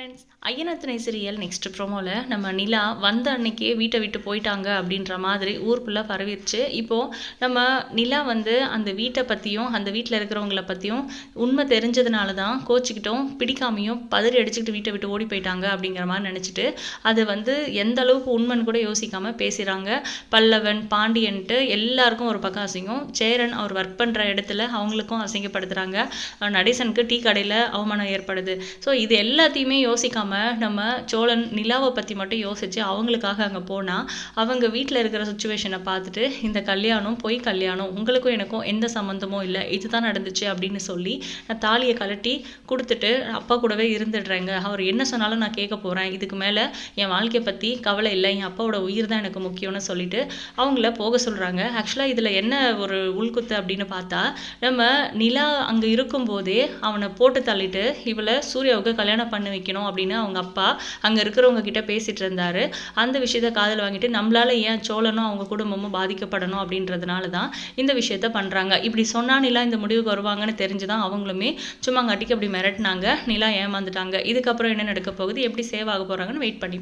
Friends ஐயனத்தினை serial next ப்ரோமோவில் நம்ம நிலா வந்த அன்னைக்கே வீட்டை விட்டு போயிட்டாங்க அப்படின்ற மாதிரி ஊர் ஃபுல்லாக இப்போது நம்ம நிலா வந்து அந்த வீட்டை பற்றியும் அந்த வீட்டில் இருக்கிறவங்கள பற்றியும் உண்மை தெரிஞ்சதுனால தான் கோச்சிக்கிட்டும் பிடிக்காமையும் பதறி அடிச்சுக்கிட்டு வீட்டை விட்டு ஓடி போயிட்டாங்க அப்படிங்கிற மாதிரி நினச்சிட்டு அது வந்து எந்த அளவுக்கு உண்மைன்னு கூட யோசிக்காமல் பேசுகிறாங்க பல்லவன் பாண்டியன்ட்டு எல்லாருக்கும் ஒரு பக்கம் அசிங்கம். சேரன் அவர் ஒர்க் பண்ணுற இடத்துல அவங்களுக்கும் அசிங்கப்படுத்துகிறாங்க நடேசனுக்கு டீ கடையில் அவமானம் ஏற்படுது. ஸோ இது எல்லாத்தையுமே யோசிக்காமல் நம்ம சோழன் நிலாவை பற்றி மட்டும் யோசித்து அவங்களுக்காக அங்கே போனால் அவங்க வீட்டில் இருக்கிற சுச்சுவேஷனை பார்த்துட்டு இந்த கல்யாணம் பொய் கல்யாணம் உங்களுக்கும் எனக்கும் எந்த சம்மந்தமும் இல்லை இதுதான் நடந்துச்சு அப்படின்னு சொல்லி நான் தாலியை கழட்டி கொடுத்துட்டு அப்பா கூடவே இருந்துடுறேங்க. அவர் என்ன சொன்னாலும் நான் கேட்க போகிறேன் இதுக்கு மேலே என் வாழ்க்கையை பற்றி கவலை இல்லை. என் அப்பாவோட உயிர் தான் எனக்கு முக்கியம்னு சொல்லிட்டு அவங்கள போக சொல்கிறாங்க ஆக்சுவலாக இதில் என்ன ஒரு உள்குத்து அப்படின்னு பார்த்தா நம்ம நிலா அங்கே இருக்கும்போதே அவனை போட்டு தள்ளிட்டு இவளை சூர்யாவுக்கு கல்யாணம் பண்ணி வைக்கணும். அப்படின்னு அவங்க அப்பா அங்கே இருக்கிறவங்க கிட்ட பேசிட்டு இருந்தாரு. அந்த விஷயத்த காதில் வாங்கிட்டு நம்மளால ஏன் சோழனும் அவங்க குடும்பமும் பாதிக்கப்படணும் அப்படின்றதுனால தான் இந்த விஷயத்த பண்ணுறாங்க இப்படி சொன்னா நிலா இந்த முடிவுக்கு வருவாங்கன்னு தெரிஞ்சு தான் அவங்களுமே சும்மா கட்டிக்கு அப்படி மிரட்டினாங்க. நிலா ஏமாந்துட்டாங்க. இதுக்கப்புறம் என்ன நடக்க போகுது? எப்படி சேவ் ஆக போகிறாங்கன்னு வெயிட் பண்ணி